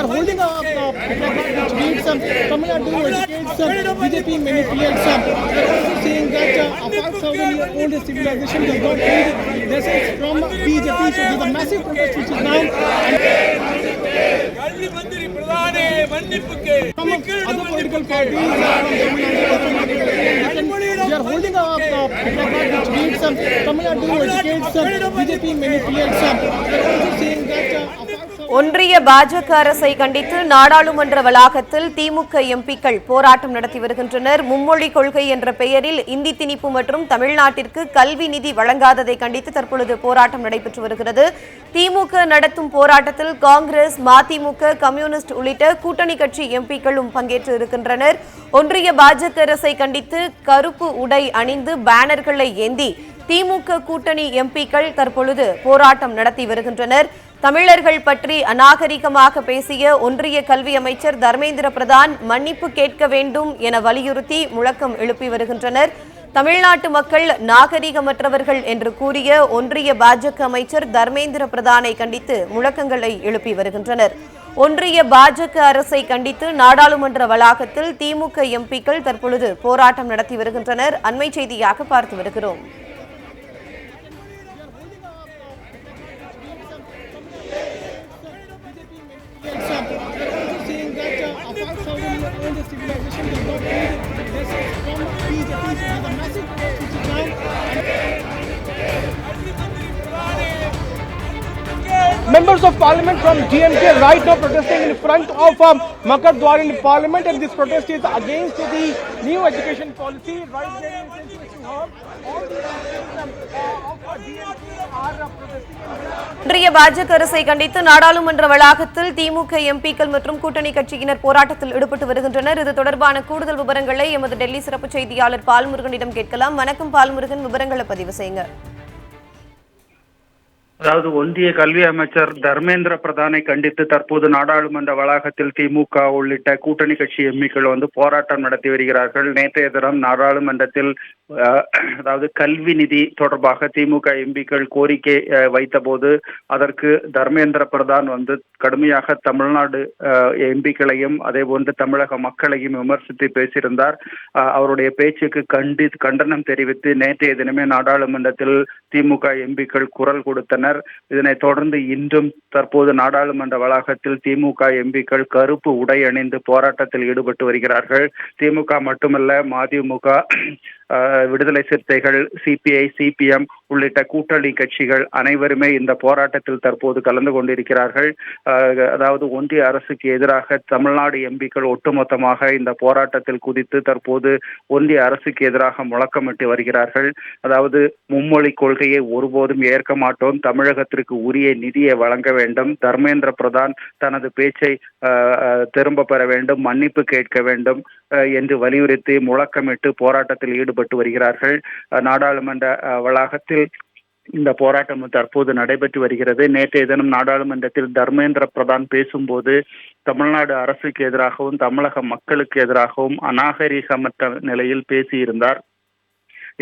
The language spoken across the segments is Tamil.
are holding up a placard which reads some Tamil Nadu educates um, BJP manipulates. Um, they are also saying that uh, a 5,000 year old civilization does not need lessons from BJP. So there's a massive protest which is now. Some of other political parties they are holding up a placard which reads some Tamil Nadu educates um, BJP manipulates. Um, they are also saying that. Uh, ஒன்றிய பாஜக அரசை கண்டித்து நாடாளுமன்ற வளாகத்தில் திமுக எம்பிக்கள் போராட்டம் நடத்தி வருகின்றனர். மும்மொழி கொள்கை என்ற பெயரில் இந்தி திணிப்பு மற்றும் தமிழ்நாட்டிற்கு கல்வி நிதி வழங்காததை கண்டித்து தற்பொழுது போராட்டம் நடைபெற்று வருகிறது. திமுக நடத்தும் போராட்டத்தில் காங்கிரஸ் மதிமுக கம்யூனிஸ்ட் உள்ளிட்ட கூட்டணி கட்சி எம்பிக்களும் பங்கேற்று இருக்கின்றனர். ஒன்றிய பாஜக அரசை கண்டித்து கருப்பு உடை அணிந்து பேனர்களை ஏந்தி திமுக கூட்டணி எம்பிக்கள் தற்பொழுது போராட்டம் நடத்தி வருகின்றனர். தமிழர்கள் பற்றி அநாகரிகமாக பேசிய ஒன்றிய கல்வி அமைச்சர் தர்மேந்திர பிரதான் மன்னிப்பு கேட்க வேண்டும் என வலியுறுத்தி முழக்கம் எழுப்பி வருகின்றனர். தமிழ்நாட்டு மக்கள் நாகரிகமற்றவர்கள் என்று கூறிய ஒன்றிய பாஜக அமைச்சர் தர்மேந்திர பிரதானை கண்டித்து முழக்கங்களை எழுப்பி வருகின்றனர். ஒன்றிய பாஜக அரசை கண்டித்து நாடாளுமன்ற வளாகத்தில் திமுக எம்பிக்கள் தற்பொழுது போராட்டம் நடத்தி வருகின்றனர். அண்மை செய்தியாக பார்த்து வருகிறோம். Members of parliament from DMK right now protesting in front of um, Makar Dwar in parliament and this protest is against the new education policy. Right there in இன்றைய பாஜக அரசை கண்டித்து நாடாளுமன்ற வளாகத்தில் திமுக எம்பிக்கள் மற்றும் கூட்டணி கட்சியினர் போராட்டத்தில் ஈடுபட்டு வருகின்றனர் இது தொடர்பான கூடுதல் விவரங்களை எமது டெல்லி சிறப்பு செய்தியாளர் பால்முருகனிடம் கேட்கலாம் வணக்கம் பால்முருகன் விவரங்களை பதிவு செய்யுங்க அதாவது ஒன்றிய கல்வி அமைச்சர் தர்மேந்திர பிரதானை கண்டித்து தற்போது நாடாளுமன்ற வளாகத்தில் திமுக உள்ளிட்ட கூட்டணி கட்சி எம்பிக்கள் வந்து போராட்டம் நடத்தி வருகிறார்கள். நேற்றைய தினம் நாடாளுமன்றத்தில் அதாவது கல்வி நிதி தொடர்பாக திமுக எம்பிக்கள் கோரிக்கை வைத்த வைத்தபோது அதற்கு தர்மேந்திர பிரதான் வந்து கடுமையாக தமிழ்நாடு எம்பிக்களையும் அதே போன்று தமிழக மக்களையும் விமர்சித்து பேசியிருந்தார். அவருடைய பேச்சுக்கு கண்டி கண்டனம் தெரிவித்து நேற்றைய தினமே நாடாளுமன்றத்தில் திமுக எம்பிக்கள் குரல் கொடுத்தனர். இதனைத் தொடர்ந்து இன்றும் தற்போது நாடாளுமன்ற வளாகத்தில் திமுக எம்பிக்கள் கருப்பு உடை அணிந்து போராட்டத்தில் ஈடுபட்டு வருகிறார்கள். திமுக மட்டுமல்ல மதிமுக விடுதலை சிறுத்தைகள் சிபிஐ சிபிஎம் உள்ளிட்ட கூட்டணி கட்சிகள் அனைவருமே இந்த போராட்டத்தில் தற்போது கலந்து கொண்டிருக்கிறார்கள். அதாவது ஒன்றிய அரசுக்கு எதிராக தமிழ்நாடு எம்பிக்கள் ஒட்டுமொத்தமாக இந்த போராட்டத்தில் குதித்து தற்போது ஒன்றிய அரசுக்கு எதிராக முழக்கமிட்டு வருகிறார்கள். அதாவது மும்மொழி கொள்கையை ஒருபோதும் ஏற்க மாட்டோம். தமிழகத்திற்கு உரிய நிதியை வழங்க வேண்டும். தர்மேந்திர பிரதான் தனது பேச்சை திரும்ப பெற வேண்டும் மன்னிப்பு கேட்க வேண்டும் என்று வலியுறுத்தி முழக்கமிட்டு போராட்டத்தில் ஈடுபட்டு வருகிறார்கள். நாடாளுமன்ற வளாகத்தில் வளாகத்தில் இந்த போராட்டம் தற்போது நடைபெற்று வருகிறது. நேற்றைய தினம் நாடாளுமன்றத்தில் தர்மேந்திர பிரதான் பேசும்போது தமிழ்நாடு அரசுக்கு எதிராகவும் தமிழக மக்களுக்கு எதிராகவும் அநாகரிகமற்ற நிலையில் பேசியிருந்தார்.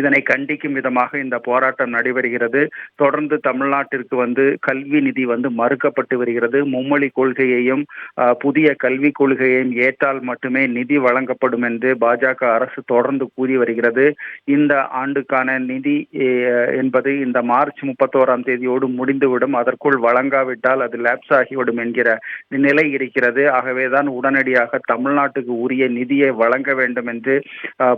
இதனை கண்டிக்கும் விதமாக இந்த போராட்டம் நடைபெறுகிறது. தொடர்ந்து தமிழ்நாட்டிற்கு வந்து கல்வி நிதி வந்து மறுக்கப்பட்டு வருகிறது. மும்மொழி கொள்கையையும் புதிய கல்விக் கொள்கையையும் ஏற்றால் மட்டுமே நிதி வழங்கப்படும் என்று பாஜக அரசு தொடர்ந்து கூறி வருகிறது. இந்த ஆண்டுக்கான நிதி என்பது இந்த மார்ச் முப்பத்தோராம் தேதியோடு முடிந்துவிடும். அதற்குள் வழங்காவிட்டால் அது லேப்ஸ் ஆகிவிடும் என்கிற நிலை இருக்கிறது. ஆகவேதான் உடனடியாக தமிழ்நாட்டுக்கு உரிய நிதியை வழங்க வேண்டும் என்று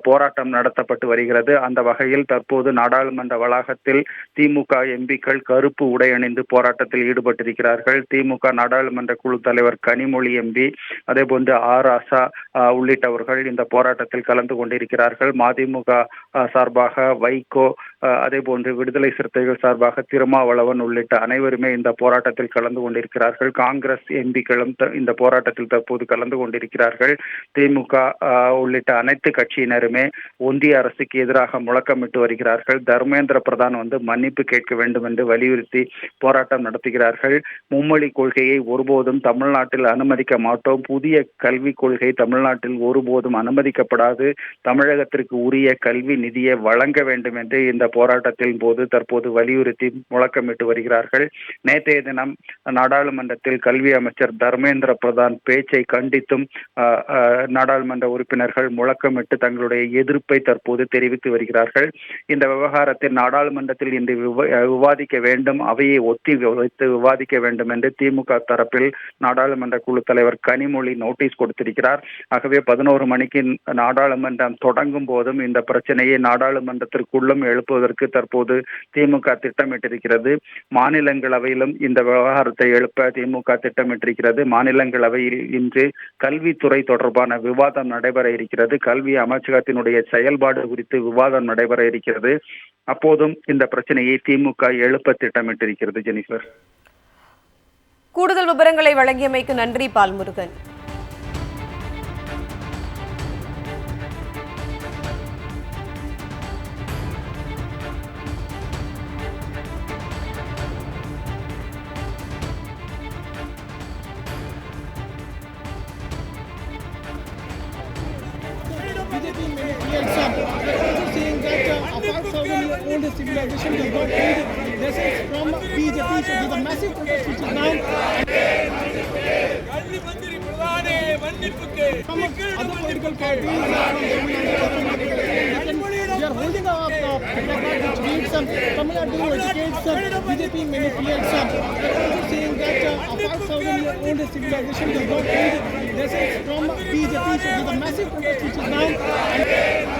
போராட்டம் நடத்தப்பட்டு வருகிறது. அந்த வகையில் தற்போது நாடாளுமன்ற வளாகத்தில் திமுக எம்பிக்கள் கருப்பு உடை அணிந்து போராட்டத்தில் ஈடுபட்டிருக்கிறார்கள். திமுக நாடாளுமன்ற குழு தலைவர் கனிமொழி எம்பி அதே போன்று ஆர் ஆசா உள்ளிட்டவர்கள் இந்த போராட்டத்தில் கலந்து கொண்டிருக்கிறார்கள். மதிமுக சார்பாக வைகோ அதே போன்று விடுதலை சிறுத்தைகள் சார்பாக திருமாவளவன் உள்ளிட்ட அனைவருமே இந்த போராட்டத்தில் கலந்து கொண்டிருக்கிறார்கள். காங்கிரஸ் எம்பிக்களும் இந்த போராட்டத்தில் தற்போது கலந்து கொண்டிருக்கிறார்கள். திமுக உள்ளிட்ட அனைத்து கட்சியினருமே ஒன்றிய அரசுக்கு எதிராக முழக்கமிட்டு வருகிறார்கள். தர்மேந்திர பிரதான் வந்து மன்னிப்பு கேட்க வேண்டும் என்று வலியுறுத்தி போராட்டம் நடத்துகிறார்கள். மும்மொழி கொள்கையை ஒருபோதும் தமிழ்நாட்டில் அனுமதிக்க மாட்டோம். புதிய கல்விக் கொள்கை தமிழ்நாட்டில் ஒருபோதும் அனுமதிக்கப்படாது. தமிழகத்திற்கு உரிய கல்வி நிதியை வழங்க வேண்டும் என்று இந்த போராட்டத்தின் போது தற்போது வலியுறுத்தி முழக்கமிட்டு வருகிறார்கள். நேற்றைய தினம் நாடாளுமன்றத்தில் கல்வி அமைச்சர் தர்மேந்திர பிரதான் பேச்சை கண்டித்தும் நாடாளுமன்ற உறுப்பினர்கள் முழக்கமிட்டு தங்களுடைய எதிர்ப்பை தற்போது தெரிவித்து வருகிறார்கள். இந்த விவகாரத்தில் நாடாளுமன்றத்தில் இன்று விவாதிக்க வேண்டும் அவையை ஒத்தி வைத்து விவாதிக்க வேண்டும் என்று திமுக தரப்பில் நாடாளுமன்ற குழு தலைவர் கனிமொழி நோட்டீஸ் கொடுத்திருக்கிறார். ஆகவே பதினோரு மணிக்கு நாடாளுமன்றம் தொடங்கும் போதும் இந்த பிரச்சனையை நாடாளுமன்றத்திற்குள்ளும் எழுப்ப எழுப்புவதற்கு தற்போது திமுக திட்டமிட்டிருக்கிறது. மாநிலங்களவையிலும் இந்த விவகாரத்தை எழுப்ப திமுக திட்டமிட்டிருக்கிறது. மாநிலங்களவையில் இன்று கல்வித்துறை தொடர்பான விவாதம் நடைபெற இருக்கிறது. கல்வி அமைச்சகத்தினுடைய செயல்பாடு குறித்து விவாதம் நடைபெற இருக்கிறது. அப்போதும் இந்த பிரச்சனையை திமுக எழுப்ப திட்டமிட்டிருக்கிறது ஜெனிஃபர். கூடுதல் விவரங்களை வழங்கியமைக்கு நன்றி Balmurugan. 2000 year old civilization that got This is from BJP. So there's a massive protest which is now. Some other political parties We are holding up uh, the record which gives some Tamil Nadu educates BJP many some. They are also saying that uh, a 5,000 year old civilization has got This is from BJP. So there's a massive protest which is now.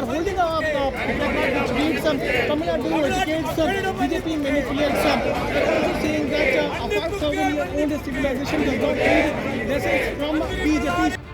are holding up uh, placard which reads um, Tamil Nadu educates uh, BJP manipulates. um, They're also saying that uh, a 5,000-year-old civilization does not need lessons from BJP.